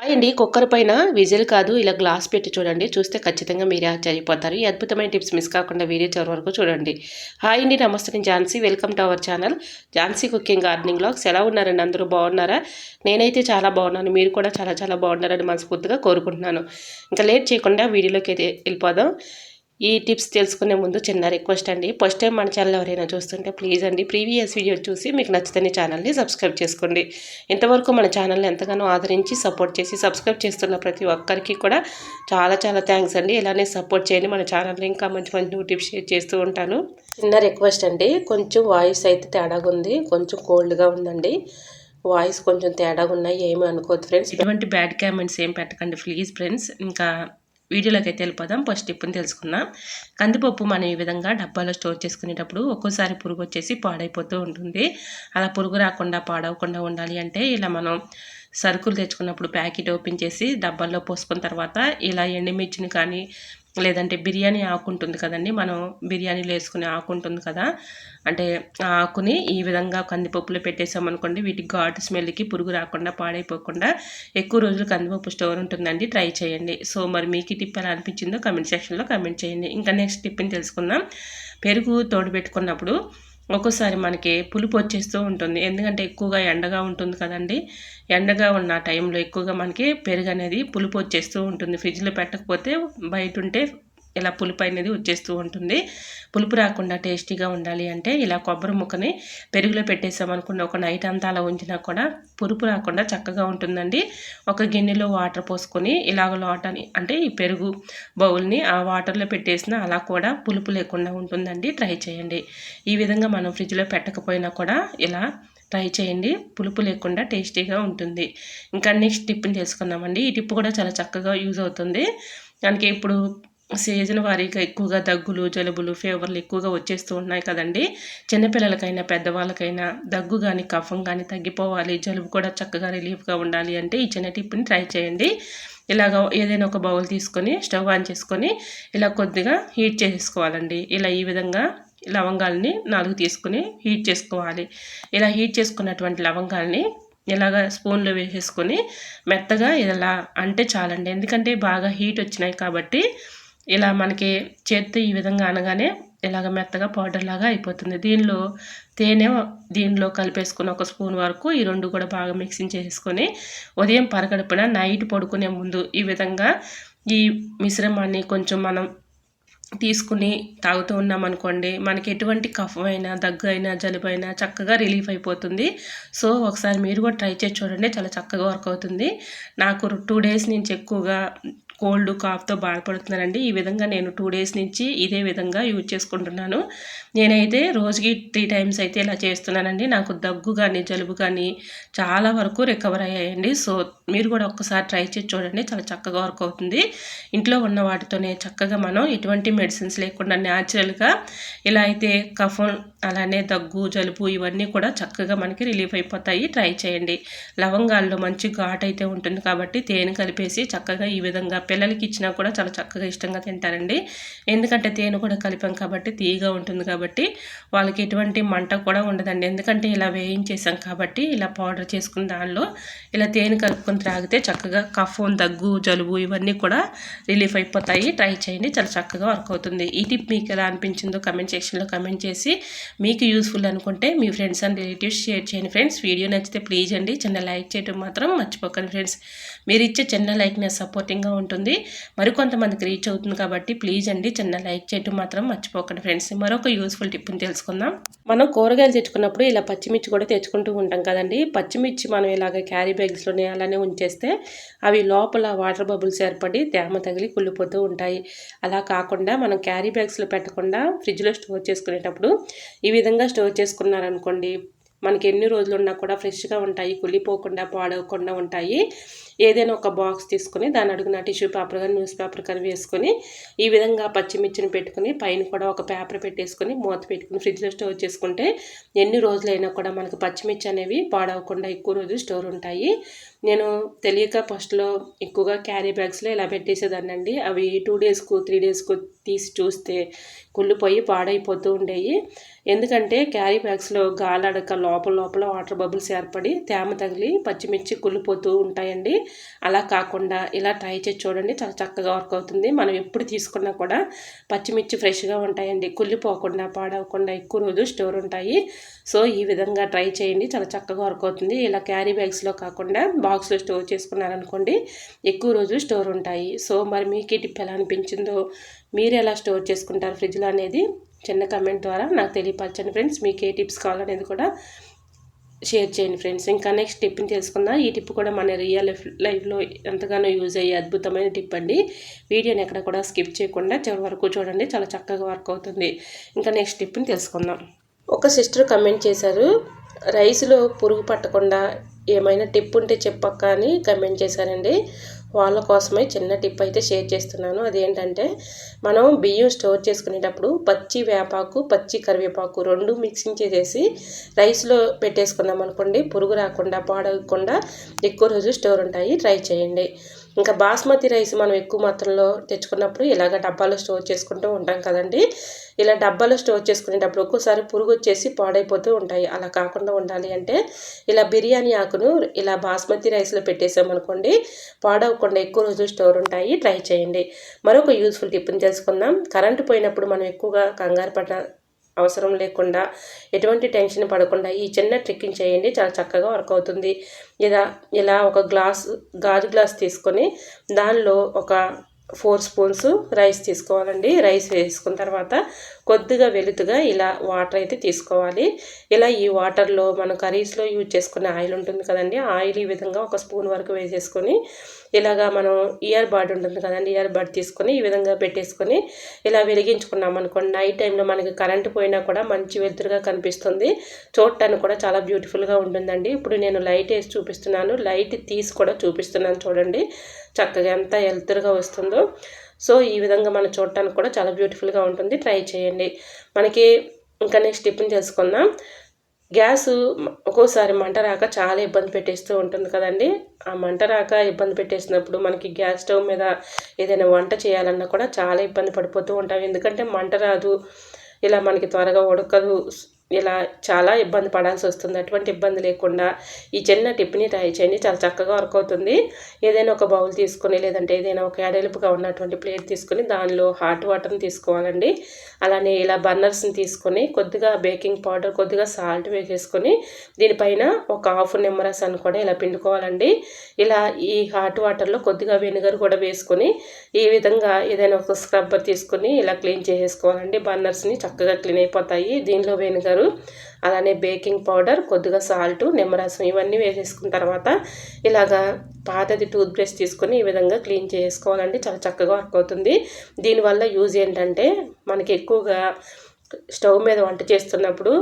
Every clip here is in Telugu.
హాయ్ అండి కుక్కర్ పైన విజిల్ కాదు ఇలా గ్లాస్ పెట్టి చూడండి. చూస్తే ఖచ్చితంగా మీరే ఆశ్చర్యపోతారు. ఈ అద్భుతమైన టిప్స్ మిస్ కాకుండా వీడియో చివరి వరకు చూడండి. హాయ్ అండి నమస్తే నేను Jhansi. Welcome to our channel. Jhansi cooking gardening blogs ఎలా ఉన్నారండి? అందరూ బాగున్నారా? నేనైతే చాలా బాగున్నాను. మీరు కూడా చాలా చాలా బాగున్నారని మనస్ఫూర్తిగా కోరుకుంటున్నాను. ఇంకా లేట్ చేయకుండా వీడియోలోకి అయితే వెళ్ళిపోదాం. ఈ టిప్స్ తెలుసుకునే ముందు చిన్న రిక్వెస్ట్ అండి. ఫస్ట్ టైం మన ఛానల్ ఎవరైనా చూస్తుంటే ప్లీజ్ అండి ప్రీవియస్ వీడియో చూసి మీకు నచ్చితే ఛానల్ని సబ్స్క్రైబ్ చేసుకోండి. ఇంతవరకు మన ఛానల్ని ఎంతగానో ఆదరించి సపోర్ట్ చేసి సబ్స్క్రైబ్ చేస్తున్న ప్రతి ఒక్కరికి కూడా చాలా చాలా థ్యాంక్స్ అండి. ఇలానే సపోర్ట్ చేయండి మన ఛానల్ని. ఇంకా మంచి మంచి న్యూ టిప్స్ షేర్ చేస్తూ ఉంటాను. చిన్న రిక్వెస్ట్ అండి. కొంచెం వాయిస్ అయితే తేడాగా ఉంది. కొంచెం కోల్డ్గా ఉందండి. వాయిస్ కొంచెం తేడాగా ఉన్నాయి ఏమి అనుకోవద్దు ఫ్రెండ్స్. ఇటువంటి బ్యాడ్ కామెంట్స్ ఏం పెట్టకండి. Please friends. ఇంకా వీడియోలోకి అయితే వెళ్ళిపోదాం. ఫస్ట్ టిప్పుని తెలుసుకుందాం. కందిపప్పు మనం ఈ విధంగా డబ్బాలో స్టోర్ చేసుకునేటప్పుడు ఒక్కోసారి పురుగు వచ్చేసి పాడైపోతూ ఉంటుంది. అలా పురుగు రాకుండా పాడవకుండా ఉండాలి అంటే ఇలా మనం సరుకులు తెచ్చుకున్నప్పుడు ప్యాకెట్ ఓపెన్ చేసి డబ్బాల్లో పోసుకున్న తర్వాత ఇలా ఎండుమిర్చిని కానీ లేదంటే బిర్యానీ ఆకు ఉంటుంది కదండి. మనం బిర్యానీలో వేసుకునే ఆకు ఉంటుంది కదా. అంటే ఆ ఆకుని ఈ విధంగా కందిపప్పులో పెట్టేసామనుకోండి వీటికి ఘాటు స్మెల్కి పురుగు రాకుండా పాడైపోకుండా ఎక్కువ రోజులు కందిపప్పు స్టోర్ ఉంటుందండి. ట్రై చేయండి. సో మరి మీకు ఈ టిప్ ఎలా అనిపించిందో కమెంట్ సెక్షన్లో కమెంట్ చేయండి. ఇంకా నెక్స్ట్ టిప్ని తెలుసుకుందాం. పెరుగు తోడు పెట్టుకున్నప్పుడు ఒక్కోసారి మనకి పులుపు వచ్చేస్తూ ఉంటుంది. ఎందుకంటే ఎక్కువగా ఎండగా ఉంటుంది కదండి. ఎండగా ఉన్న టైంలో ఎక్కువగా మనకి పెరుగు అనేది పులుపు వచ్చేస్తూ ఉంటుంది. ఫ్రిడ్జ్లో పెట్టకపోతే బయట ఉంటే ఇలా పులుపు అనేది వచ్చేస్తూ ఉంటుంది. పులుపు రాకుండా టేస్టీగా ఉండాలి అంటే ఇలా కొబ్బరి ముక్కని పెరుగులో పెట్టేసామనుకున్న ఒక నైట్ అంతా అలా ఉంచినా కూడా పులుపు రాకుండా చక్కగా ఉంటుందండి. ఒక గిన్నెలో వాటర్ పోసుకొని ఇలాగ లోటని అంటే ఈ పెరుగు బౌల్ని ఆ వాటర్లో పెట్టేసిన అలా కూడా పులుపు లేకుండా ఉంటుందండి. ట్రై చేయండి. ఈ విధంగా మనం ఫ్రిడ్జ్లో పెట్టకపోయినా కూడా ఇలా ట్రై చేయండి. పులుపు లేకుండా టేస్టీగా ఉంటుంది. ఇంకా నెక్స్ట్ టిప్ని చేసుకున్నామండి ఈ టిప్ కూడా చాలా చక్కగా యూజ్ అవుతుంది. దానికి ఇప్పుడు సీజన్ వారీగా ఎక్కువగా దగ్గులు జలుబులు ఫీవర్లు ఎక్కువగా వచ్చేస్తూ ఉన్నాయి కదండి. చిన్నపిల్లలకైనా పెద్దవాళ్ళకైనా దగ్గు కానీ కఫం కానీ తగ్గిపోవాలి. జలుబు కూడా చక్కగా రిలీఫ్గా ఉండాలి అంటే ఈ చిన్న టిప్ని ట్రై చేయండి. ఇలాగ ఏదైనా ఒక బౌల్ తీసుకొని స్టవ్ ఆన్ చేసుకొని ఇలా కొద్దిగా హీట్ చేసుకోవాలండి. ఇలా ఈ విధంగా లవంగాల్ని నాలుగు తీసుకుని హీట్ చేసుకోవాలి. ఇలా హీట్ చేసుకున్నటువంటి లవంగాల్ని ఇలాగ స్పూన్లో వేసేసుకొని మెత్తగా ఇలా అంటే చాలండి. ఎందుకంటే బాగా హీట్ వచ్చినాయి కాబట్టి ఇలా మనకి చేత్తో ఈ విధంగా అనగానే ఇలాగ మెత్తగా పౌడర్ లాగా అయిపోతుంది. దీనిలో తేనె దీనిలో కలిపేసుకుని ఒక స్పూన్ వరకు ఈ రెండు కూడా బాగా మిక్సింగ్ చేసుకొని ఉదయం పరగడుపున నైట్ పడుకునే ముందు ఈ విధంగా ఈ మిశ్రమాన్ని కొంచెం మనం తీసుకుని తాగుతూ ఉన్నామనుకోండి మనకి ఎటువంటి కఫ్ అయినా దగ్గు అయినా జలుబు అయినా చక్కగా రిలీఫ్ అయిపోతుంది. సో ఒకసారి మీరు కూడా ట్రై చేసి చూడండి చాలా చక్కగా వర్క్ అవుతుంది. నాకు టూ డేస్ నుంచి ఎక్కువగా కోల్డ్ కాఫ్తో బాధపడుతున్నారండి. ఈ విధంగా నేను టూ డేస్ నుంచి ఇదే విధంగా యూజ్ చేసుకుంటున్నాను. నేనైతే రోజుకి త్రీ టైమ్స్ అయితే ఇలా చేస్తున్నానండి. నాకు దగ్గు కానీ జలుబు కానీ చాలా వరకు రికవర్ అయ్యాయండి. సో మీరు కూడా ఒక్కసారి ట్రై చేసి చూడండి. చాలా చక్కగా వర్క్ అవుతుంది. ఇంట్లో ఉన్న వాటితోనే చక్కగా మనం ఎటువంటి మెడిసిన్స్ లేకుండా న్యాచురల్గా ఇలా అయితే కఫం అలానే దగ్గు జలుబు ఇవన్నీ కూడా చక్కగా మనకి రిలీఫ్ అయిపోతాయి. ట్రై చేయండి. లవంగాల్లో మంచి ఘాట్ అయితే ఉంటుంది కాబట్టి తేనె కలిపేసి చక్కగా ఈ విధంగా పిల్లలకి ఇచ్చినా కూడా చాలా చక్కగా ఇష్టంగా తింటారండి. ఎందుకంటే తేనె కూడా కలిపాం కాబట్టి తీయగా ఉంటుంది కాబట్టి వాళ్ళకి ఎటువంటి మంట కూడా ఉండదండి. ఎందుకంటే ఇలా వేయించేసాం కాబట్టి ఇలా పౌడర్ చేసుకున్న దానిలో ఇలా తేనె కలుపుకొని త్రాగితే చక్కగా కఫం దగ్గు జలుబు ఇవన్నీ కూడా రిలీఫ్ అయిపోతాయి. ట్రై చేయండి. చాలా చక్కగా వర్క్ అవుతుంది. ఈ టిప్ మీకు ఎలా అనిపించిందో కమెంట్ సెక్షన్లో కమెంట్ చేసి మీకు యూస్ఫుల్ అనుకుంటే మీ ఫ్రెండ్స్ అండ్ రిలేటివ్స్ షేర్ చేయండి ఫ్రెండ్స్. వీడియో నచ్చితే ప్లీజ్ అండి. చిన్న లైక్ చేయడం మాత్రం మర్చిపోకండి ఫ్రెండ్స్. మీరు ఇచ్చే చిన్న లైక్ నా సపోర్టింగ్గా ఉంటుంది. మరికొంతమందికి రీచ్ అవుతుంది కాబట్టి ప్లీజ్ అండి చిన్న లైక్ చేయటం మాత్రం మర్చిపోకండి ఫ్రెండ్స్ మరొక యూస్ఫుల్ టిప్ని తెలుసుకుందాం. మనం కూరగాయలు తెచ్చుకున్నప్పుడు ఇలా పచ్చిమిర్చి కూడా తెచ్చుకుంటూ ఉంటాం కదండి. పచ్చిమిర్చి మనం ఇలాగ క్యారీ బ్యాగ్స్లోనే అలానే ఉంచేస్తే అవి లోపల వాటర్ బబుల్స్ ఏర్పడి తేమ తగిలి కుళ్ళిపోతూ ఉంటాయి. అలా కాకుండా మనం క్యారీ బ్యాగ్స్లో పెట్టకుండా ఫ్రిడ్జ్లో స్టోర్ చేసుకునేటప్పుడు ఈ విధంగా స్టోర్ చేసుకున్నారనుకోండి మనకి ఎన్ని రోజులు ఉన్నా కూడా ఫ్రెష్గా ఉంటాయి కుళ్ళిపోకుండా పాడవకుండా ఉంటాయి. ఏదైనా ఒక బాక్స్ తీసుకొని దాని అడుగున టిష్యూ పేపర్ కానీ న్యూస్ పేపర్ కానీ వేసుకొని ఈ విధంగా పచ్చిమిర్చిని పెట్టుకుని పైన కూడా ఒక పేపర్ పెట్టేసుకొని మూత పెట్టుకుని ఫ్రిడ్జ్లో స్టోర్ చేసుకుంటే ఎన్ని రోజులైనా కూడా మనకు పచ్చిమిర్చి అనేవి పాడవకుండా ఎక్కువ రోజులు స్టోర్ ఉంటాయి. నేను తెలియక ఫస్ట్లో ఎక్కువగా క్యారీ బ్యాగ్స్లో ఇలా పెట్టేసేదాన్ని అండి అవి టూ డేస్కు త్రీ డేస్కు తీసి చూస్తే కుళ్ళిపోయి పాడైపోతూ ఉండేవి ఎందుకంటే క్యారీ బ్యాగ్స్లో గాలడక లోపల లోపల వాటర్ బబుల్స్ ఏర్పడి తేమ తగిలి పచ్చిమిర్చి కుళ్ళిపోతూ ఉంటాయండి. అలా కాకుండా ఇలా ట్రై చేసి చూడండి చాలా చక్కగా వర్క్ అవుతుంది. మనం ఎప్పుడు తీసుకున్నా కూడా పచ్చిమిర్చి ఫ్రెష్గా ఉంటాయండి. కుళ్ళిపోకుండా పాడవకుండా ఎక్కువ రోజు స్టోర్ ఉంటాయి. సో ఈ విధంగా ట్రై చేయండి. చాలా చక్కగా వర్క్ అవుతుంది. ఇలా క్యారీ బ్యాగ్స్లో కాకుండా బాగా బాక్స్లో స్టోర్ చేసుకున్నారనుకోండి ఎక్కువ రోజులు స్టోర్ ఉంటాయి. సో మరి మీకు ఈ టిప్ ఎలా అనిపించిందో మీరు ఎలా స్టోర్ చేసుకుంటారు ఫ్రిడ్జ్లో అనేది చిన్న కమెంట్ ద్వారా నాకు తెలియపరచండి ఫ్రెండ్స్. మీకు ఏ టిప్స్ కావాలనేది కూడా షేర్ చేయండి ఫ్రెండ్స్. ఇంకా నెక్స్ట్ టిప్ని తెలుసుకుందాం. ఈ టిప్ కూడా మన రియల్ లైఫ్ లైఫ్లో ఎంతగానో యూజ్ అయ్యే అద్భుతమైన టిప్ అండి. వీడియోని ఎక్కడ కూడా స్కిప్ చేయకుండా చివరి వరకు చూడండి. చాలా చక్కగా వర్క్ అవుతుంది. ఇంకా నెక్స్ట్ టిప్ని తెలుసుకుందాం. ఒక సిస్టర్ కమెంట్ చేశారు రైస్లో పురుగు పట్టకుండా ఏమైనా టిప్ ఉంటే చెప్పక్క అని కమెంట్ చేశారండి. వాళ్ళ కోసమే చిన్న టిప్ అయితే షేర్ చేస్తున్నాను. అదేంటంటే మనం బియ్యం స్టోర్ చేసుకునేటప్పుడు పచ్చి వేపాకు పచ్చి కరివేపాకు రెండు మిక్సింగ్ చేసేసి రైస్లో పెట్టేసుకున్నాం అనుకోండి పురుగు రాకుండా పాడకుండా ఎక్కువ రోజు స్టోర్ ఉంటాయి. ట్రై చేయండి. ఇంకా బాస్మతి రైస్ మనం ఎక్కువ మాత్రంలో తెచ్చుకున్నప్పుడు ఇలాగ డబ్బాలో స్టోర్ చేసుకుంటూ ఉంటాం కదండి. ఇలా డబ్బాలో స్టోర్ చేసుకునేటప్పుడు ఒక్కోసారి పురుగు వచ్చేసి పాడైపోతూ ఉంటాయి. అలా కాకుండా ఉండాలి అంటే ఇలా బిర్యానీ ఆకును ఇలా బాస్మతి రైస్లో పెట్టేసామనుకోండి పాడవకుండా ఎక్కువ రోజులు స్టోర్ ఉంటాయి. ట్రై చేయండి. మరొక యూస్ఫుల్ టిప్ని తెలుసుకుందాం. కరెంటు పోయినప్పుడు మనం ఎక్కువగా కంగారు పడ అవసరం లేకుండా ఎటువంటి టెన్షన్ పడకుండా ఈ చిన్న ట్రిక్కింగ్ చేయండి. చాలా చక్కగా వర్క్ అవుతుంది. ఇలా ఇలా ఒక గ్లాస్ గాజు గ్లాస్ తీసుకొని దానిలో ఒక ఫోర్ స్పూన్స్ రైస్ తీసుకోవాలండి. రైస్ వేసుకున్న తర్వాత కొద్దిగా వెలుతుగా ఇలా వాటర్ అయితే తీసుకోవాలి. ఇలా ఈ వాటర్లో మనం కర్రీస్లో యూజ్ చేసుకునే ఆయిల్ ఉంటుంది కదండి. ఆయిల్ ఈ విధంగా ఒక స్పూన్ వరకు వేసేసుకొని ఇలాగా మనం ఇయర్ బడ్ ఉంటుంది కదండి ఇయర్ బడ్ తీసుకొని ఈ విధంగా పెట్టేసుకొని ఇలా వెలిగించుకున్నాం అనుకోండి. నైట్ టైంలో మనకి కరెంటు పోయినా కూడా మంచి వెలుతురుగా కనిపిస్తుంది. చూడటానికి కూడా చాలా బ్యూటిఫుల్గా ఉంటుందండి. ఇప్పుడు నేను లైట్ వేసి చూపిస్తున్నాను. లైట్ తీసి కూడా చూపిస్తున్నాను చూడండి. చక్కగా ఎంత వెలుతురుగా వస్తుందో. సో ఈ విధంగా మనం చూడటానికి కూడా చాలా బ్యూటిఫుల్గా ఉంటుంది. ట్రై చేయండి. మనకి ఇంకా నెక్స్ట్ టిఫిన్ చేసుకుందాం గ్యాస్ ఒక్కోసారి మంట రాక చాలా ఇబ్బంది పెట్టేస్తూ ఉంటుంది కదండి. ఆ మంట రాక ఇబ్బంది పెట్టేసినప్పుడు మనకి గ్యాస్ స్టవ్ మీద ఏదైనా వంట చేయాలన్నా కూడా చాలా ఇబ్బంది పడిపోతూ ఉంటాం. ఎందుకంటే మంట రాదు. ఇలా మనకి త్వరగా ఉడకదు. ఇలా చాలా ఇబ్బంది పడాల్సి వస్తుంది. అటువంటి ఇబ్బంది లేకుండా ఈ చిన్న టిప్ని ట్రై చేయండి. చాలా చక్కగా వర్క్ అవుతుంది. ఏదైనా ఒక బౌల్ తీసుకొని లేదంటే ఏదైనా ఒక ఎడలుపుగా ఉన్నటువంటి ప్లేట్ తీసుకొని దానిలో హాట్ వాటర్ని తీసుకోవాలండి. అలానే ఇలా బర్నర్స్ని తీసుకొని కొద్దిగా బేకింగ్ పౌడర్ కొద్దిగా సాల్ట్ వేసేసుకొని దీనిపైన ఒక హాఫ్ నిమ్మరసాన్ని కూడా ఇలా పిండుకోవాలండి. ఇలా ఈ హాట్ వాటర్లో కొద్దిగా వెనిగర్ కూడా వేసుకొని ఈ విధంగా ఏదైనా ఒక స్క్రబ్బర్ తీసుకొని ఇలా క్లీన్ చేసేసుకోవాలండి. బర్నర్స్ని చక్కగా క్లీన్ అయిపోతాయి. దీనిలో వెనిగర్ వేసుకుంటారు అలానే బేకింగ్ పౌడర్ కొద్దిగా సాల్ట్ నిమ్మరసం ఇవన్నీ వేసేసుకున్న తర్వాత ఇలాగా పాతది టూత్ బ్రష్ తీసుకొని ఈ విధంగా క్లీన్ చేసుకోవాలండి. చాలా చక్కగా వర్క్ అవుతుంది. దీనివల్ల యూజ్ ఏంటంటే మనకి ఎక్కువగా స్టవ్ మీద వంట చేస్తున్నప్పుడు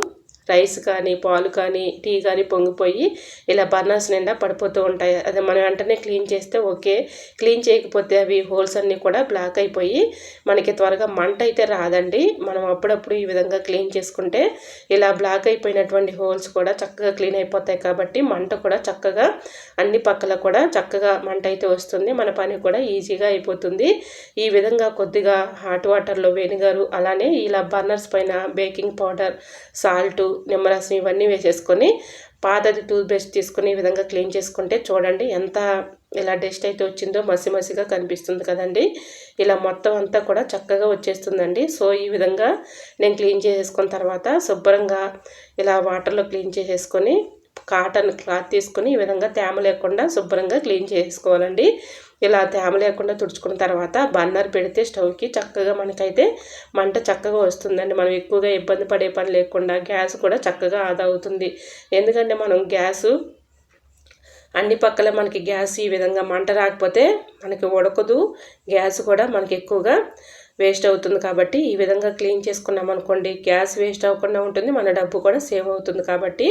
రైస్ కానీ పాలు కానీ టీ కానీ పొంగిపోయి ఇలా బర్నర్స్ నిండా పడిపోతూ ఉంటాయి. అది మనం వెంటనే క్లీన్ చేస్తే ఓకే. క్లీన్ చేయకపోతే అవి హోల్స్ అన్నీ కూడా బ్లాక్ అయిపోయి మనకి త్వరగా మంట అయితే రాదండి. మనం అప్పుడప్పుడు ఈ విధంగా క్లీన్ చేసుకుంటే ఇలా బ్లాక్ అయిపోయినటువంటి హోల్స్ కూడా చక్కగా క్లీన్ అయిపోతాయి కాబట్టి మంట కూడా చక్కగా అన్ని పక్కల కూడా చక్కగా మంట అయితే వస్తుంది. మన పని కూడా ఈజీగా అయిపోతుంది. ఈ విధంగా కొద్దిగా హాట్ వాటర్లో వెనిగరు అలానే ఇలా బర్నర్స్ పైన బేకింగ్ పౌడర్ సాల్టు నిమ్మరసం ఇవన్నీ వేసేసుకొని పాతది టూత్ బ్రష్ తీసుకుని ఈ విధంగా క్లీన్ చేసుకుంటే చూడండి ఎంత ఇలా డస్ట్ అయితే వచ్చిందో మసి మసిగా కనిపిస్తుంది కదండి. ఇలా మొత్తం అంతా కూడా చక్కగా వచ్చేస్తుందండి. సో ఈ విధంగా నేను క్లీన్ చేసేసుకున్న తర్వాత శుభ్రంగా ఇలా వాటర్లో క్లీన్ చేసేసుకొని కాటన్ క్లాత్ తీసుకొని ఈ విధంగా తేమ లేకుండా శుభ్రంగా క్లీన్ చేసుకోవాలండి. ఇలా తేమ లేకుండా తుడుచుకున్న తర్వాత బన్నర్ పెడితే స్టవ్కి చక్కగా మనకైతే మంట చక్కగా వస్తుందండి. మనం ఎక్కువగా ఇబ్బంది పడే పని లేకుండా గ్యాస్ కూడా చక్కగా ఆదా అవుతుంది. ఎందుకంటే మనం గ్యాసు అన్ని పక్కల మనకి గ్యాస్ ఈ విధంగా మంట రాకపోతే మనకి ఉడకదు. గ్యాస్ కూడా మనకి ఎక్కువగా వేస్ట్ అవుతుంది కాబట్టి ఈ విధంగా క్లీన్ చేసుకున్నాం అనుకోండి గ్యాస్ వేస్ట్ అవ్వకుండా ఉంటుంది మన డబ్బు కూడా సేవ్ అవుతుంది కాబట్టి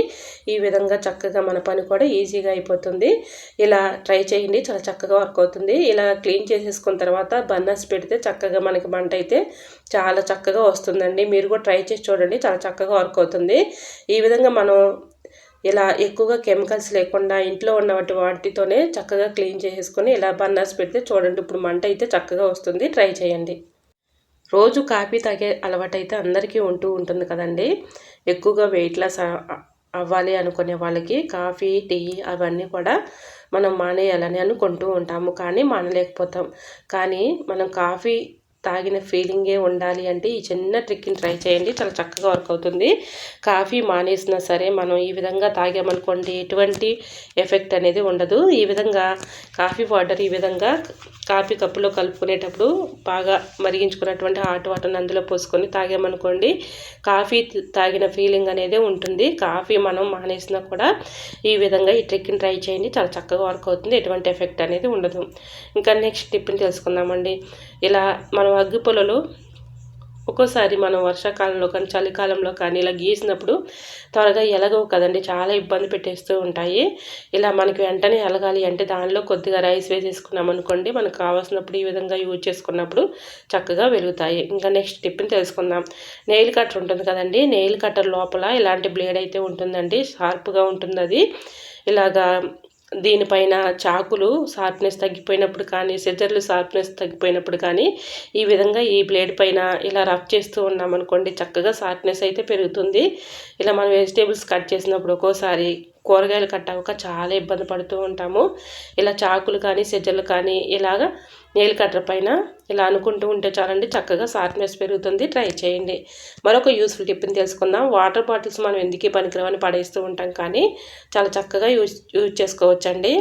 ఈ విధంగా చక్కగా మన పని కూడా ఈజీగా అయిపోతుంది. ఇలా ట్రై చేయండి చాలా చక్కగా వర్క్ అవుతుంది. ఇలా క్లీన్ చేసేసుకున్న తర్వాత బన్నర్స్ పెడితే చక్కగా మనకి మంట అయితే చాలా చక్కగా వస్తుందండి. మీరు కూడా ట్రై చేసి చూడండి చాలా చక్కగా వర్క్ అవుతుంది. ఈ విధంగా మనం ఇలా ఎక్కువగా కెమికల్స్ లేకుండా ఇంట్లో ఉన్న వాటితోనే చక్కగా క్లీన్ చేసేసుకొని ఇలా బన్నర్స్ పెడితే చూడండి ఇప్పుడు మంట అయితే చక్కగా వస్తుంది. ట్రై చేయండి. రోజు కాఫీ తాగే అలవాటైతే అందరికీ ఉంటూ ఉంటుంది కదండి. ఎక్కువగా వెయిట్ లాస్ అవ్వాలి అనుకునే వాళ్ళకి కాఫీ టీ అవన్నీ కూడా మనం మానేయాలని అనుకుంటూ ఉంటాము. కానీ మానలేకపోతాం. కానీ మనం కాఫీ తాగిన ఫీలింగే ఉండాలి అంటే ఈ చిన్న ట్రిక్ని ట్రై చేయండి. చాలా చక్కగా వర్క్ అవుతుంది. కాఫీ మానేసినా సరే మనం ఈ విధంగా తాగామనుకోండి ఎటువంటి ఎఫెక్ట్ అనేది ఉండదు. ఈ విధంగా కాఫీ పౌడర్ ఈ విధంగా కాఫీ కప్పులో కలుపుకునేటప్పుడు బాగా మరిగించుకున్నటువంటి హాట్ వాటర్ని అందులో పోసుకొని తాగామనుకోండి కాఫీ తాగిన ఫీలింగ్ అనేది ఉంటుంది. కాఫీ మనం మానేసినా కూడా ఈ విధంగా ఈ ట్రిక్ని ట్రై చేయండి. చాలా చక్కగా వర్క్ అవుతుంది. ఎటువంటి ఎఫెక్ట్ అనేది ఉండదు. ఇంకా నెక్స్ట్ టిప్ని తెలుసుకుందామండి. ఇలా మనం అగ్గి పొలలో ఒక్కోసారి మనం వర్షాకాలంలో కానీ చలికాలంలో కానీ ఇలా గీసినప్పుడు త్వరగా ఎలగవు కదండి. చాలా ఇబ్బంది పెట్టేస్తూ ఉంటాయి. ఇలా మనకి వెంటనే ఎలగాలి అంటే దానిలో కొద్దిగా రైస్ వేసేసుకున్నాం అనుకోండి మనకు కావాల్సినప్పుడు ఈ విధంగా యూజ్ చేసుకున్నప్పుడు చక్కగా వెలుగుతాయి. ఇంకా నెక్స్ట్ టిప్ని తెలుసుకుందాం. నెయిల్ కట్టర్ ఉంటుంది కదండి. నెయిల్ కట్టర్ లోపల ఇలాంటి బ్లేడ్ అయితే ఉంటుందండి. షార్ప్గా ఉంటుంది అది ఇలాగా దీనిపైన చాకులు షార్ప్నెస్ తగ్గిపోయినప్పుడు కానీ సిజర్లు షార్ప్నెస్ తగ్గిపోయినప్పుడు కానీ ఈ విధంగా ఈ బ్లేడ్ పైన ఇలా రఫ్ చేస్తూ ఉన్నామనుకోండి చక్కగా షార్ప్నెస్ అయితే పెరుగుతుంది. ఇలా మనం వెజిటేబుల్స్ కట్ చేసినప్పుడు ఒక్కోసారి కూరగాయలు కట్ అవ్వక చాలా ఇబ్బంది పడుతూ ఉంటాము. ఇలా చాకులు కానీ సెజ్జలు కానీ ఇలాగా నీళ్ళు కట్టర్ పైన ఇలా అనుకుంటూ ఉంటే చాలండి చక్కగా షార్ప్నెస్ పెరుగుతుంది. ట్రై చేయండి. మరొక యూస్ఫుల్ టిప్ని తెలుసుకుందాం. వాటర్ బాటిల్స్ మనం ఎందుకు పనికిరావని పడేస్తూ ఉంటాం కానీ చాలా చక్కగా యూజ్ యూజ్ చేసుకోవచ్చండి.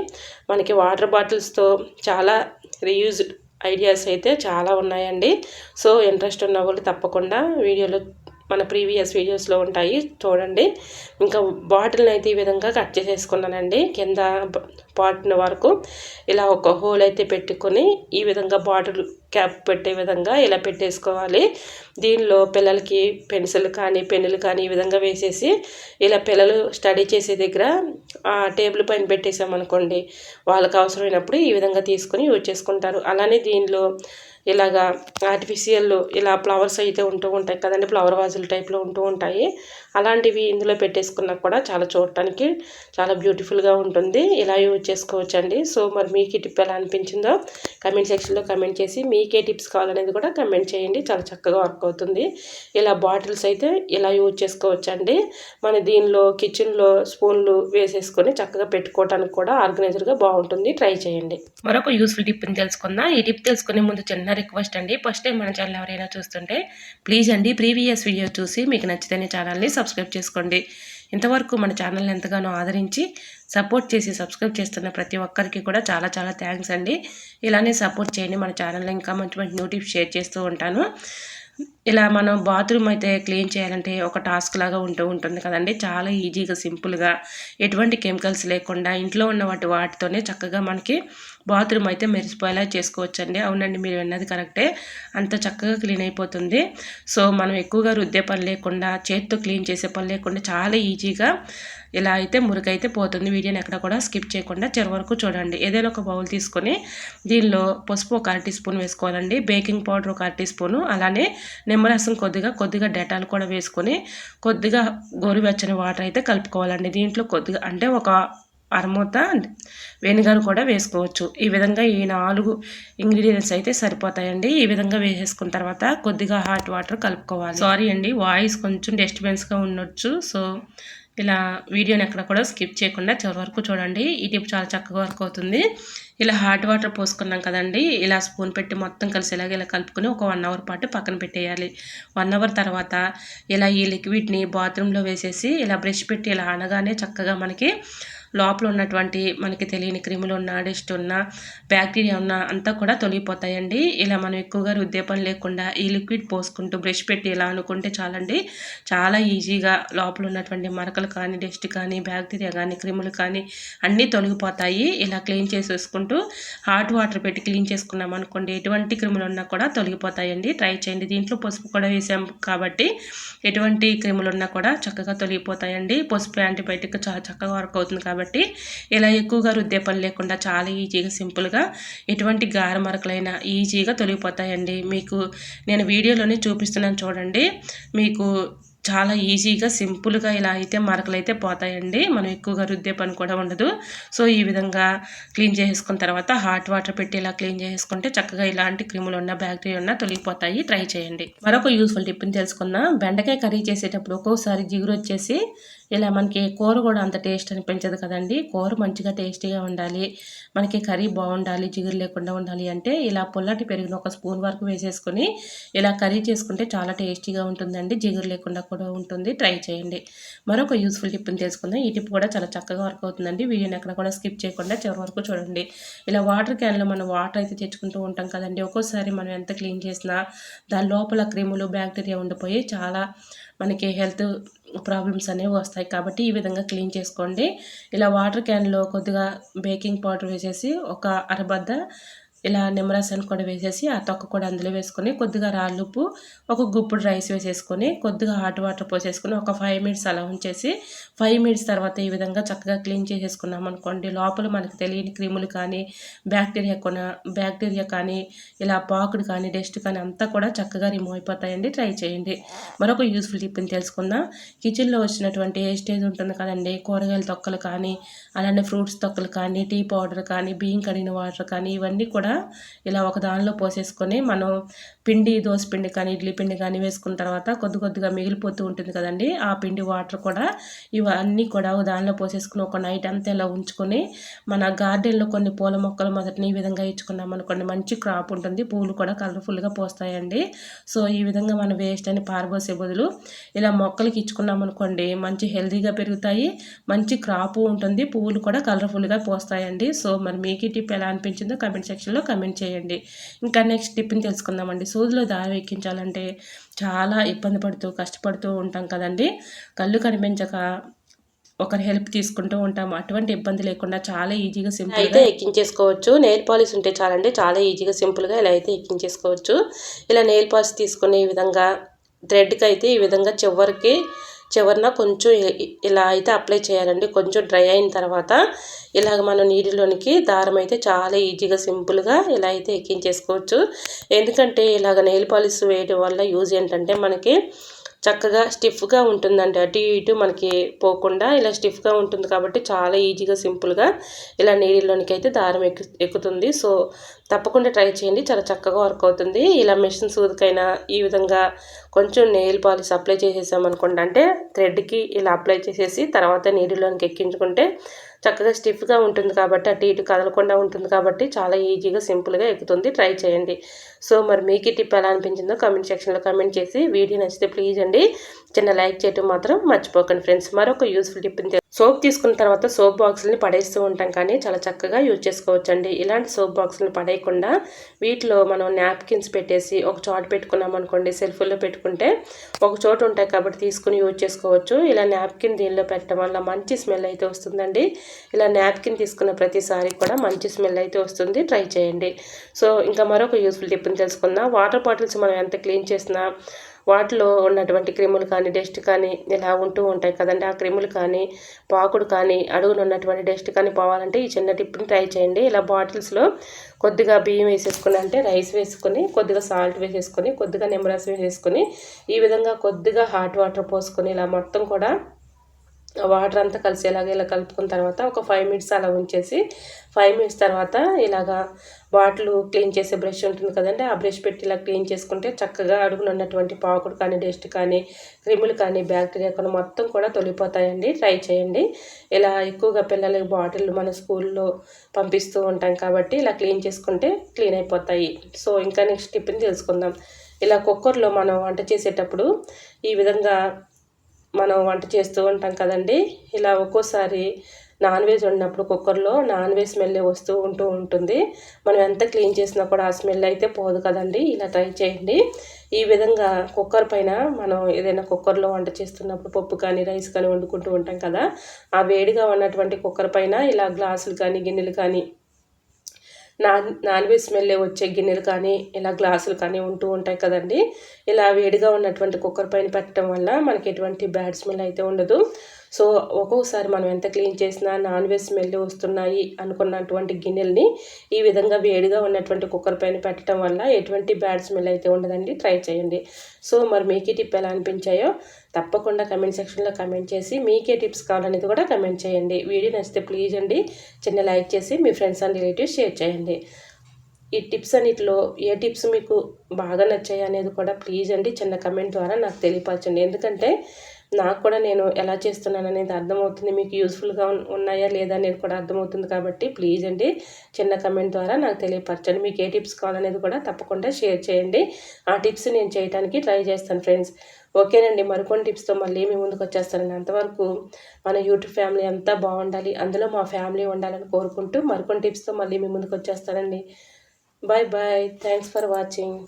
మనకి వాటర్ బాటిల్స్తో చాలా రీయూజ్డ్ ఐడియాస్ అయితే చాలా ఉన్నాయండి. సో ఇంట్రెస్ట్ ఉన్న వాళ్ళు తప్పకుండా వీడియోలో మన ప్రీవియస్ వీడియోస్లో ఉంటాయి. చూడండి. ఇంకా బాటిల్ని అయితే ఈ విధంగా కట్ చేసేసుకున్నానండి. కింద పాటిన వరకు ఇలా ఒక హోల్ అయితే పెట్టుకొని ఈ విధంగా బాటిల్ క్యాప్ పెట్టే విధంగా ఇలా పెట్టేసుకోవాలి. దీనిలో పిల్లలకి పెన్సిల్ కానీ పెన్నులు కానీ ఈ విధంగా వేసేసి ఇలా పిల్లలు స్టడీ చేసే దగ్గర ఆ టేబుల్ పైన పెట్టేసామనుకోండి వాళ్ళకి అవసరమైనప్పుడు ఈ విధంగా తీసుకొని యూజ్ చేసుకుంటారు. అలానే దీనిలో ఇలాగా ఆర్టిఫిషియల్ ఇలా ఫ్లవర్స్ అయితే ఉంటూ ఉంటాయి కదండి ఫ్లవర్ వాజుల టైప్లో ఉంటూ ఉంటాయి. అలాంటివి ఇందులో పెట్టేసుకున్నా కూడా చాలా చూడటానికి చాలా బ్యూటిఫుల్గా ఉంటుంది. ఇలా యూజ్ చేసుకోవచ్చండి. సో మరి మీకు టిప్ ఎలా అనిపించిందో కమెంట్ సెక్షన్లో కమెంట్ చేసి మీకే టిప్స్ కావాలనేది కూడా కమెంట్ చేయండి. చాలా చక్కగా వర్క్ అవుతుంది. ఇలా బాటిల్స్ అయితే ఇలా యూజ్ చేసుకోవచ్చండి. మన దీనిలో కిచెన్లో స్పూన్లు వేసేసుకొని చక్కగా పెట్టుకోవడానికి కూడా ఆర్గనైజర్గా బాగుంటుంది. ట్రై చేయండి. మరొక యూస్ఫుల్ టిప్ని తెలుసుకుందాం. ఈ టిప్ తెలుసుకునే ముందు చిన్న రిక్వెస్ట్ అండి. ఫస్ట్ టైం మన ఛానల్ ఎవరైనా చూస్తుంటే ప్లీజ్ అండి ప్రీవియస్ వీడియో చూసి మీకు నచ్చితేనే ఛానల్ని సబ్స్క్రైబ్ చేసుకోండి. ఇంతవరకు మన ఛానల్ని ఎంతగానో ఆదరించి సపోర్ట్ చేసి సబ్స్క్రైబ్ చేస్తున్న ప్రతి ఒక్కరికి కూడా చాలా చాలా థ్యాంక్స్ అండి. ఇలానే సపోర్ట్ చేయండి. మన ఛానల్లో ఇంకా మంచి మంచి నోటిఫ్ షేర్ చేస్తూ ఉంటాను. ఇలా మనం బాత్రూమ్ అయితే క్లీన్ చేయాలంటే ఒక టాస్క్ లాగా ఉంటూ ఉంటుంది కదండి. చాలా ఈజీగా సింపుల్గా ఎటువంటి కెమికల్స్ లేకుండా ఇంట్లో ఉన్న వాటి వాటితోనే చక్కగా మనకి బాత్రూమ్ అయితే మెరిసిపోయేలా చేసుకోవచ్చండి. అవునండి మీరు విన్నది కరెక్టే. అంత చక్కగా క్లీన్ అయిపోతుంది. సో మనం ఎక్కువగా రుద్దే పని లేకుండా చేతితో క్లీన్ చేసే పని లేకుండా చాలా ఈజీగా ఇలా అయితే మురికైతే పోతుంది. వీడియోని ఎక్కడ కూడా స్కిప్ చేయకుండా చివరి వరకు చూడండి. ఏదైనా ఒక బౌల్ తీసుకొని దీనిలో పసుపు ఒక అర టీ స్పూన్ వేసుకోవాలండి. బేకింగ్ పౌడర్ ఒక అర టీ స్పూను. అలానే నిమ్మరసం కొద్దిగా కొద్దిగా డెటాల్ కూడా వేసుకొని కొద్దిగా గోరువెచ్చని వాటర్ అయితే కలుపుకోవాలండి. దీంట్లో కొద్దిగా అంటే ఒక అరమూత వెనిగర్ కూడా వేసుకోవచ్చు. ఈ విధంగా ఈ నాలుగు ఇంగ్రీడియంట్స్ అయితే సరిపోతాయండి. ఈ విధంగా వేసేసుకున్న తర్వాత కొద్దిగా హాట్ వాటర్ కలుపుకోవాలి. సారీ అండి వాయిస్ కొంచెం డిస్టర్బెన్స్గా ఉండొచ్చు. సో ఇలా వీడియోని ఎక్కడ కూడా స్కిప్ చేయకుండా చివరి వరకు చూడండి. ఈ టిప్ చాలా చక్కగా వర్క్ అవుతుంది. ఇలా హాట్ వాటర్ పోసుకున్నాం కదండి. ఇలా స్పూన్ పెట్టి మొత్తం కలిసి ఇలాగ ఇలా కలుపుకొని ఒక వన్ అవర్ పాటు పక్కన పెట్టేయాలి. వన్ అవర్ తర్వాత ఇలా ఈ లిక్విడ్ని బాత్రూంలో వేసేసి ఇలా బ్రష్ పెట్టి ఇలా అనగానే చక్కగా మనకి లోపల ఉన్నటువంటి మనకి తెలియని క్రిములు ఉన్న డస్ట్ ఉన్న బ్యాక్టీరియా ఉన్న అంతా కూడా తొలగిపోతాయండి. ఇలా మనం ఎక్కువగా రుద్దేపం పని లేకుండా ఈ లిక్విడ్ పోసుకుంటూ బ్రష్ పెట్టి ఇలా అనుకుంటే చాలండి. చాలా ఈజీగా లోపల ఉన్నటువంటి మరకలు కానీ డస్ట్ కానీ బ్యాక్టీరియా కానీ క్రిములు కానీ అన్నీ తొలగిపోతాయి. ఇలా క్లీన్ చేసేసుకుంటూ హాట్ వాటర్ పెట్టి క్లీన్ చేసుకున్నాం అనుకోండి ఎటువంటి క్రిములు ఉన్నా కూడా తొలగిపోతాయండి. ట్రై చేయండి. దీంట్లో పసుపు కూడా వేసాం కాబట్టి ఎటువంటి క్రిములు ఉన్నా కూడా చక్కగా తొలగిపోతాయండి. పసుపు యాంటీబయాటిక్ చాలా చక్కగా వర్క్ అవుతుంది కాబట్టి కాబట్టి ఇలా ఎక్కువగా రుద్దే పని లేకుండా చాలా ఈజీగా సింపుల్గా ఎటువంటి గార మరకలైనా ఈజీగా తొలగిపోతాయండి. మీకు నేను వీడియోలోనే చూపిస్తున్నాను చూడండి. మీకు చాలా ఈజీగా సింపుల్గా ఇలా అయితే మరకలు అయితే పోతాయండి. మనం ఎక్కువగా రుద్దే పని కూడా ఉండదు. సో ఈ విధంగా క్లీన్ చేసుకున్న తర్వాత హాట్ వాటర్ పెట్టి ఇలా క్లీన్ చేసుకుంటే చక్కగా ఇలాంటి క్రిములు ఉన్న బ్యాక్టీరియా ఉన్న తొలగిపోతాయి. ట్రై చేయండి. మరొక యూస్ఫుల్ టిప్ని తెలుసుకుందాం. బెండకాయ కర్రీ చేసేటప్పుడు ఒక్కొక్కసారి జిగురు వచ్చేసి ఇలా మనకి కూర కూడా అంత టేస్ట్ అనిపించదు కదండి. కూర మంచిగా టేస్టీగా ఉండాలి. మనకి కర్రీ బాగుండాలి జిగురు లేకుండా ఉండాలి అంటే ఇలా పుల్లటి పెరిగిన ఒక స్పూన్ వరకు వేసేసుకొని ఇలా కర్రీ చేసుకుంటే చాలా టేస్టీగా ఉంటుందండి. జిగురు లేకుండా కూడా ఉంటుంది. ట్రై చేయండి. మరొక యూస్ఫుల్ టిప్ని తెలుసుకుందాం. ఈ టిప్ కూడా చాలా చక్కగా వర్క్ అవుతుందండి. వీడియోని ఎక్కడ కూడా స్కిప్ చేయకుండా చివరి వరకు చూడండి. ఇలా వాటర్ క్యాన్లో మనం వాటర్ అయితే తెచ్చుకుంటూ ఉంటాం కదండి. ఒక్కోసారి మనం ఎంత క్లీన్ చేసినా దాని లోపల క్రిములు బ్యాక్టీరియా ఉండిపోయి చాలా మనకి హెల్త్ ప్రాబ్లమ్స్ అనేవి వస్తాయి. కాబట్టి ఈ విధంగా క్లీన్ చేసుకోండి. ఇలా వాటర్ క్యాన్లో కొద్దిగా బేకింగ్ పౌడర్ వేసేసి ఒక అరబద్ద ఇలా నిమ్మరసాన్ని కూడా వేసేసి ఆ తొక్క కూడా అందులో వేసుకొని కొద్దిగా రాళ్ళుప్పు ఒక గుప్పుడు రైస్ వేసేసుకొని కొద్దిగా హాట్ వాటర్ పోసేసుకొని ఒక ఫైవ్ మినిట్స్ అలా ఉంచేసి ఫైవ్ మినిట్స్ తర్వాత ఈ విధంగా చక్కగా క్లీన్ చేసేసుకున్నాం అనుకోండి. లోపల మనకు తెలియని క్రిములు కానీ బ్యాక్టీరియా కొన బ్యాక్టీరియా కానీ ఇలా పాకుడు కానీ డస్ట్ కానీ అంతా కూడా చక్కగా రిమూవ్ అయిపోతాయండి. ట్రై చేయండి. మరొక యూస్ఫుల్ టిప్ని తెలుసుకుందాం. కిచెన్లో వచ్చినటువంటి వేస్టేజ్ ఉంటుంది కదండి. కూరగాయల తొక్కలు కానీ అలానే ఫ్రూట్స్ తొక్కలు కానీ టీ పౌడర్ కానీ బియ్యం కడిగిన వాటర్ కానీ ఇవన్నీ కూడా ఇలా ఒక దానిలో పోసేసుకొని మనం పిండి దోశ పిండి కానీ ఇడ్లీ పిండి కానీ వేసుకున్న తర్వాత కొద్ది కొద్దిగా మిగిలిపోతూ ఉంటుంది కదండి. ఆ పిండి వాటర్ కూడా ఇవన్నీ కూడా ఒక దానిలో పోసేసుకుని ఒక నైట్ అంతా ఇలా ఉంచుకొని మన గార్డెన్లో కొన్ని పూల మొక్కలు మొదటిని ఈ విధంగా ఇచ్చుకున్నాం అనుకోండి మంచి క్రాప్ ఉంటుంది. పూలు కూడా కలర్ఫుల్గా పోస్తాయండి. సో ఈ విధంగా మనం వేస్ట్ అని పారబోసే బదులు ఇలా మొక్కలకి ఇచ్చుకున్నాం అనుకోండి మంచి హెల్దీగా పెరుగుతాయి మంచి క్రాపు ఉంటుంది పువ్వులు కూడా కలర్ఫుల్గా పోస్తాయండి. సో మరి మీకు ఈ టిప్ ఎలా అనిపించిందో కమెంట్ సెక్షన్లో కమెంట్ చేయండి. ఇంకా నెక్స్ట్ టిప్ని తెలుసుకుందామండి. సూదిలో దారి ఎక్కించాలంటే చాలా ఇబ్బంది పడుతూ కష్టపడుతూ ఉంటాం కదండి. కళ్ళు కనిపించక ఒకరి హెల్ప్ తీసుకుంటూ ఉంటాం. అటువంటి ఇబ్బంది లేకుండా చాలా ఈజీగా సింపుల్ అయితే ఎక్కించేసుకోవచ్చు. నెయిల్ పాలిష్ ఉంటే చాలండి. చాలా ఈజీగా సింపుల్గా ఇలా అయితే ఎక్కించేసుకోవచ్చు. ఇలా నెయిల్ పాలిష్ తీసుకునే ఈ విధంగా థ్రెడ్కి అయితే ఈ విధంగా చివరికి చివరిన కొంచెం ఇలా అయితే అప్లై చేయాలండి. కొంచెం డ్రై అయిన తర్వాత ఇలాగ మనం నీటిలోనికి దారం అయితే చాలా ఈజీగా సింపుల్గా ఇలా అయితే ఎక్కించేసుకోవచ్చు. ఎందుకంటే ఇలాగ నెయిల్ పాలిష్ వేయడం వల్ల యూజ్ ఏంటంటే మనకి చక్కగా స్టిఫ్గా ఉంటుందండి. అటు ఇటు మనకి పోకుండా ఇలా స్టిఫ్గా ఉంటుంది కాబట్టి చాలా ఈజీగా సింపుల్గా ఇలా నీళ్ళలోనికి అయితే దారం ఎక్కు ఎక్కుతుంది. సో తప్పకుండా ట్రై చేయండి. చాలా చక్కగా వర్క్ అవుతుంది. ఇలా మిషన్ సూదికైనా ఈ విధంగా కొంచెం నెయిల్ పాలిష్ అప్లై చేసేసామనుకోండి అంటే థ్రెడ్కి ఇలా అప్లై చేసేసి తర్వాత నీటిలోనికి ఎక్కించుకుంటే చక్కగా స్టిఫ్గా ఉంటుంది కాబట్టి అటు ఇటు కదలకుండా ఉంటుంది కాబట్టి చాలా ఈజీగా సింపుల్గా ఎక్కుతుంది. ట్రై చేయండి. సో మరి మీకు టిప్ ఎలా అనిపించిందో కమెంట్ సెక్షన్లో కమెంట్ చేసి వీడియో నచ్చితే ప్లీజ్ అండి. చిన్న లైక్ చేయటం మాత్రం మర్చిపోకండి ఫ్రెండ్స్. మరొక యూస్ఫుల్ టిప్ సోప్ తీసుకున్న తర్వాత సోప్ బాక్స్ని పడేస్తూ ఉంటాం కానీ చాలా చక్కగా యూజ్ చేసుకోవచ్చండి. ఇలాంటి సోప్ బాక్స్ని పడేయకుండా వీటిలో మనం నాప్కిన్స్ పెట్టేసి ఒక చోట పెట్టుకున్నాం అనుకోండి సెల్ఫ్లో పెట్టుకుంటే ఒక చోట ఉంటాయి కాబట్టి తీసుకుని యూజ్ చేసుకోవచ్చు. ఇలా నాప్కిన్ దీనిలో పెట్టడం వల్ల మంచి స్మెల్ అయితే వస్తుందండి. ఇలా నాప్కిన్ తీసుకున్న ప్రతిసారి కూడా మంచి స్మెల్ అయితే వస్తుంది. ట్రై చేయండి. సో ఇంకా మరొక యూస్ఫుల్ టిప్ని తెలుసుకుందాం. వాటర్ బాటిల్స్ మనం ఎంత క్లీన్ చేసినా వాటిలో ఉన్నటువంటి క్రిములు కానీ డస్ట్ కానీ ఇలా ఉంటూ ఉంటాయి కదండి. ఆ క్రిములు కానీ పాకుడు కానీ అడుగులు ఉన్నటువంటి డస్ట్ కానీ పోవాలంటే ఈ చిన్న టిప్ని ట్రై చేయండి. ఇలా బాటిల్స్లో కొద్దిగా బియ్యం వేసేసుకుని అంటే రైస్ వేసుకొని కొద్దిగా సాల్ట్ వేసేసుకొని కొద్దిగా నిమ్మరసం వేసేసుకొని ఈ విధంగా కొద్దిగా హాట్ వాటర్ పోసుకొని ఇలా మొత్తం కూడా వాటర్ అంతా కలిసేలాగా ఇలా కలుపుకున్న తర్వాత ఒక ఫైవ్ మినిట్స్ అలా ఉంచేసి ఫైవ్ మినిట్స్ తర్వాత ఇలాగా బాటిల్ క్లీన్ చేసే బ్రష్ ఉంటుంది కదండి ఆ బ్రష్ పెట్టి ఇలా క్లీన్ చేసుకుంటే చక్కగా అడుగులు ఉన్నటువంటి పాకుడు కానీ డస్ట్ కానీ క్రిములు కానీ బ్యాక్టీరియా కానీ మొత్తం కూడా తొలిపోతాయండి ట్రై చేయండి. ఇలా ఎక్కువగా పిల్లలకి బాటిల్ మన స్కూల్లో పంపిస్తూ ఉంటాం కాబట్టి ఇలా క్లీన్ చేసుకుంటే క్లీన్ అయిపోతాయి. సో ఇంకా నెక్స్ట్ టిప్ని తెలుసుకుందాం. ఇలా కుక్కర్లో మనం వంట చేసేటప్పుడు ఈ విధంగా మనం వంట చేస్తూ ఉంటాం కదండి. ఇలా ఒక్కోసారి నాన్ వెజ్ వండినప్పుడు కుక్కర్లో నాన్ వెజ్ స్మెల్ వస్తూ ఉంటూ ఉంటుంది. మనం ఎంత క్లీన్ చేసినా కూడా ఆ స్మెల్ అయితే పోదు కదండి. ఇలా ట్రై చేయండి. ఈ విధంగా కుక్కర్ పైన మనం ఏదైనా కుక్కర్లో వంట చేస్తున్నప్పుడు పప్పు కానీ రైస్ కానీ వండుకుంటూ ఉంటాం కదా. ఆ వేడిగా ఉన్నటువంటి కుక్కర్ పైన ఇలా గ్లాసులు కానీ గిన్నెలు కానీ నాన్ నాన్ వెజ్ స్మెల్ వచ్చే గిన్నెలు కానీ ఇలా గ్లాసులు కానీ ఉంటూ ఉంటాయి కదండి. ఇలా వేడిగా ఉన్నటువంటి కుక్కర్ పైన పెట్టడం వల్ల మనకి ఎటువంటి బ్యాడ్ స్మెల్ అయితే ఉండదు. సో ఒక్కొక్కసారి మనం ఎంత క్లీన్ చేసినా నాన్ వెజ్ స్మెల్ వస్తున్నాయి అనుకున్నటువంటి గిన్నెల్ని ఈ విధంగా వేడిగా ఉన్నటువంటి కుక్కర్ పైన పెట్టడం వల్ల ఎటువంటి బ్యాడ్ స్మెల్ అయితే ఉండదండి. ట్రై చేయండి. సో మరి మీకు ఈ టిప్ ఎలా అనిపించాయో తప్పకుండా కమెంట్ సెక్షన్లో కమెంట్ చేసి మీకే టిప్స్ కావాలనేది కూడా కమెంట్ చేయండి. వీడియో నచ్చితే ప్లీజ్ అండి చిన్న లైక్ చేసి మీ ఫ్రెండ్స్ అండ్ రిలేటివ్స్ షేర్ చేయండి. ఈ టిప్స్ అన్నిటిలో ఏ టిప్స్ మీకు బాగా నచ్చాయి అనేది కూడా ప్లీజ్ అండి చిన్న కమెంట్ ద్వారా నాకు తెలియపరచండి. ఎందుకంటే నాకు కూడా నేను ఎలా చేస్తున్నాను అనేది అర్థమవుతుంది. మీకు యూస్ఫుల్గా ఉన్నాయా లేదా అనేది కూడా అర్థమవుతుంది కాబట్టి ప్లీజ్ అండి చిన్న కమెంట్ ద్వారా నాకు తెలియపరచండి. మీకు ఏ టిప్స్ కావాలనేది కూడా తప్పకుండా షేర్ చేయండి. ఆ టిప్స్ నేను చేయడానికి ట్రై చేస్తాను ఫ్రెండ్స్. ఓకేనండి మరికొన్ని టిప్స్తో మళ్ళీ మీ ముందుకు వచ్చేస్తానండి. అంతవరకు మన యూట్యూబ్ ఫ్యామిలీ అంతా బాగుండాలి అందులో మా ఫ్యామిలీ ఉండాలని కోరుకుంటూ మరికొన్ని టిప్స్తో మళ్ళీ మీ ముందుకు వచ్చేస్తానండి. Bye bye thanks for watching.